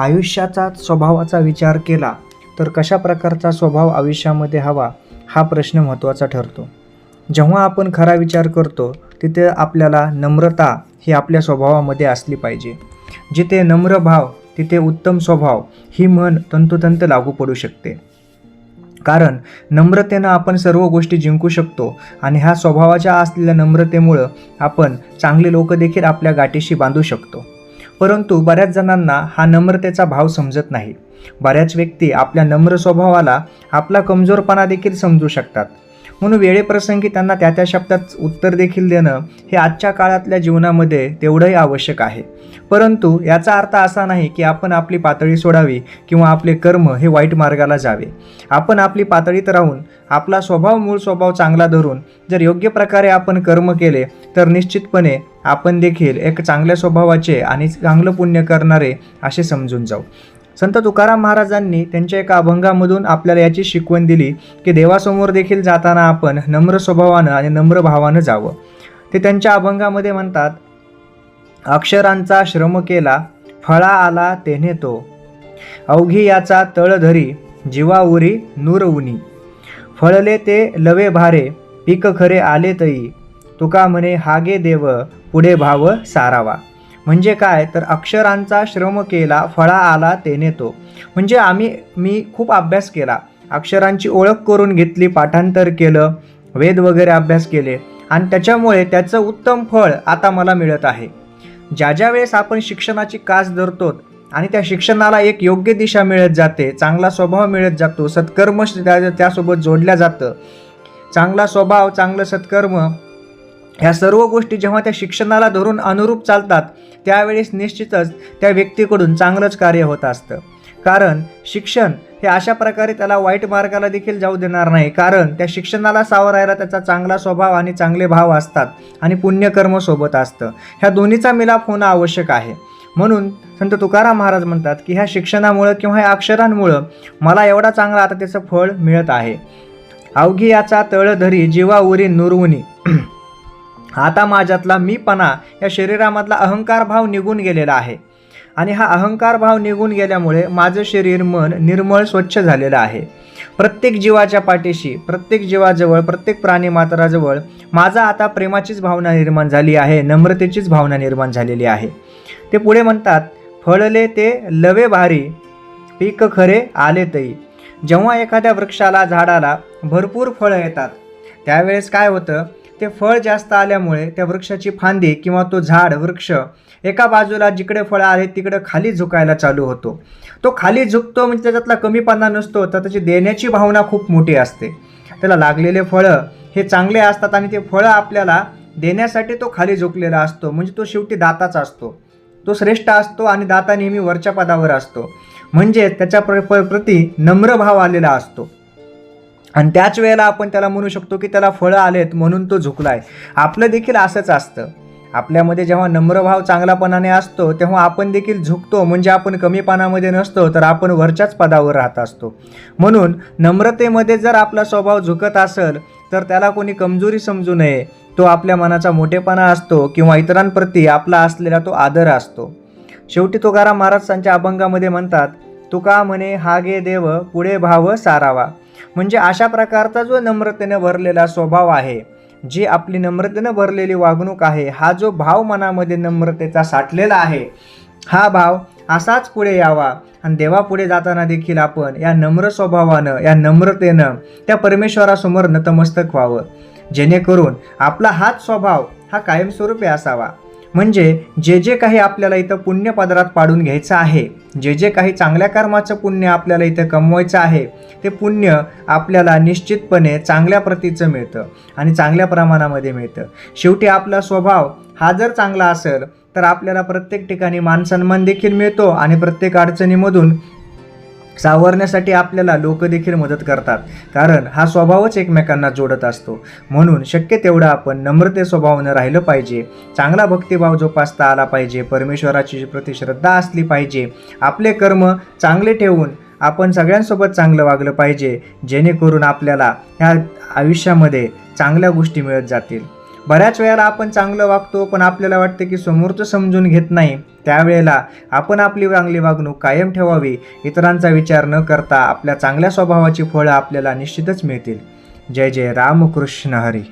आयुष्याचा स्वभावाचा विचार केला तर कशा प्रकारचा स्वभाव आयुष्यामध्ये हवा हा प्रश्न महत्त्वाचा ठरतो. जेव्हा आपण खरा विचार करतो तिथे आपल्याला नम्रता ही आपल्या स्वभावामध्ये असली पाहिजे. जिथे नम्र भाव तिथे उत्तम स्वभाव ही म्हण तंतोतंत लागू पडू शकते. कारण नम्रतेनं आपण सर्व गोष्टी जिंकू शकतो आणि ह्या स्वभावाच्या असलेल्या नम्रतेमुळं आपण चांगले लोक देखील आपल्या गाठीशी बांधू शकतो. परंतु बऱ्याच जणांना हा नम्रतेचा भाव समजत नाही. बऱ्याच व्यक्ती आपल्या नम्र स्वभावाला आपला कमजोरपणा देखील समजू शकतात. म्हणून वेळेप्रसंगी त्यांना त्या त्या शब्दात उत्तर देखील देणं हे आजच्या काळातल्या जीवनामध्ये तेवढंही आवश्यक आहे. परंतु याचा अर्थ असा नाही की आपण आपली पातळी सोडावी किंवा आपले कर्म हे वाईट मार्गाला जावे. आपण आपली पातळीत राहून आपला स्वभाव मूळ स्वभाव चांगला धरून जर योग्य प्रकारे आपण कर्म केले तर निश्चितपणे आपण देखील एक चांगल्या स्वभावाचे आणि चांगलं पुण्य करणारे असे समजून जाऊ. संत तुकाराम महाराजांनी त्यांच्या एका अभंगामधून आपल्याला याची शिकवण दिली की देवासमोर देखील जाताना आपण नम्र स्वभावानं आणि नम्र भावानं जावं. ते त्यांच्या अभंगामध्ये म्हणतात अक्षरांचा श्रम केला फळा आला तेने तो. अवघी याचा तळ धरी जीवा उरी नूर उनी. फळले ते लवे भारे पीक खरे आले तई. तुका म्हणे हागे देव पुढे भाव सारावा. म्हणजे काय? तर अक्षरांचा श्रम केला फळा आला तेने तो म्हणजे आम्ही मी खूप अभ्यास केला. अक्षरांची ओळख करून घेतली पाठांतर केलं वेद वगैरे अभ्यास केले. आणि त्याच्यामुळे त्याचं उत्तम फळ आता मला मिळत आहे. ज्या ज्या वेळेस आपण शिक्षणाची कास धरतो आणि त्या शिक्षणाला एक योग्य दिशा मिळत जाते चांगला स्वभाव मिळत जातो सत्कर्म त्या त्यासोबत जोडल्या जातं. चांगला स्वभाव चांगलं सत्कर्म ह्या सर्व गोष्टी जेव्हा त्या शिक्षणाला धरून अनुरूप चालतात त्यावेळेस निश्चितच त्या व्यक्तीकडून चांगलंच कार्य होत असतं. कारण शिक्षण हे अशा प्रकारे त्याला वाईट मार्गाला देखील जाऊ देणार नाही. कारण त्या शिक्षणाला सावरायला त्याचा चांगला स्वभाव आणि चांगले भाव असतात आणि पुण्यकर्म सोबत असतं. ह्या दोन्हीचा मिलाप होणं आवश्यक आहे. म्हणून संत तुकाराम महाराज म्हणतात की ह्या शिक्षणामुळं किंवा ह्या अक्षरांमुळं मला एवढा चांगला आता त्याचं फळ मिळत आहे. अवघी याचा तळधरी जीवा उरी नुरवणी आता माझ्यातला मीपणा या शरीरामधला अहंकार भाव निघून गेलेला आहे. आणि हा अहंकार भाव निघून गेल्यामुळे माझं शरीर मन निर्मळ स्वच्छ झालेलं आहे. प्रत्येक जीवाच्या पाठीशी प्रत्येक जीवाजवळ प्रत्येक प्राणी मात्राजवळ माझा आता प्रेमाचीच भावना निर्माण झाली आहे नम्रतेचीच भावना निर्माण झालेली आहे. ते पुढे म्हणतात फळले ते लवे भारी पीक खरे आले तई. जेव्हा एखाद्या वृक्षाला झाडाला भरपूर फळं येतात त्यावेळेस काय होतं? ते फळ जास्त आल्यामुळे त्या वृक्षाची फांदी किंवा तो झाड वृक्ष एका बाजूला जिकडे फळं आहेत तिकडे खाली झुकायला चालू होतो. तो खाली झुकतो म्हणजे त्याच्यातला कमीपणा नसतो तर त्याची देण्याची भावना खूप मोठी असते. त्याला लागलेले फळं हे चांगले असतात आणि ते फळं आपल्याला देण्यासाठी तो खाली झुकलेला असतो म्हणजे तो शेवटी दाताचा असतो. तो श्रेष्ठ असतो आणि दाता नेहमी वरच्या पदावर असतो. म्हणजे त्याच्या प्र प्रति नम्र भाव आलेला असतो. आणि त्याच वेळेला आपण त्याला म्हणू शकतो की त्याला फळं आलेत म्हणून तो झुकला आहे आपलं देखील असंच असतं. आपल्यामध्ये जेव्हा नम्रभाव चांगलापणाने असतो तेव्हा आपण देखील झुकतो म्हणजे आपण कमीपणामध्ये नसतो तर आपण वरच्याच पदावर राहत असतो. म्हणून नम्रतेमध्ये जर आपला स्वभाव झुकत असेल तर त्याला कोणी कमजोरी समजू नये. तो आपल्या मनाचा मोठेपणा असतो किंवा इतरांप्रती आपला असलेला तो आदर असतो. शेवटी तुकाराम महाराज त्यांच्या अभंगामध्ये म्हणतात तुका म्हणे हागे देव पुढे भाव सारावा. म्हणजे अशा प्रकारचा जो नम्रतेने भरलेला स्वभाव आहे जी आपली नम्रतेनं भरलेली वागणूक आहे हा जो भाव मनामध्ये नम्रतेचा साठलेला आहे हा भाव असाच पुढे यावा. आणि देवापुढे जाताना देखील आपण या नम्र स्वभावानं या नम्रतेनं त्या परमेश्वरासमोर नतमस्तक व्हावं. जेणेकरून आपला हाच स्वभाव हा कायमस्वरूपी असावा. म्हणजे जे जे काही आपल्याला इथं पुण्य पदरात पाडून घ्यायचं आहे जे जे काही चांगल्या कर्माचं पुण्य आपल्याला इथं कमवायचं आहे ते पुण्य आपल्याला निश्चितपणे चांगल्या प्रतीचं मिळतं आणि चांगल्या प्रमाणामध्ये मिळतं. शेवटी आपला स्वभाव हा जर चांगला असेल तर आपल्याला प्रत्येक ठिकाणी मानसन्मान देखील मिळतो आणि प्रत्येक अडचणीमधून सावरण्यासाठी आपल्याला लोक देखील मदत करतात. कारण हा स्वभावच एकमेकांना जोडत असतो. म्हणून शक्य तेवढं आपण नम्रते स्वभावानं राहिलं पाहिजे. चांगला भक्तिभाव जोपासता आला पाहिजे. परमेश्वराची प्रति श्रद्धा असली पाहिजे. आपले कर्म चांगले ठेवून आपण सगळ्यांसोबत चांगलं वागलं पाहिजे. जेणेकरून आपल्याला ह्या आयुष्यामध्ये चांगल्या गोष्टी मिळत जातील. बऱ्याच वेळेला आपण चांगलं वागतो पण आपल्याला वाटतं की समोरचं समजून घेत नाही. त्यावेळेला आपण आपली चांगली वागणूक कायम ठेवावी इतरांचा विचार न करता आपल्या चांगल्या स्वभावाची फळं आपल्याला निश्चितच मिळतील. जय जय रामकृष्ण हरी.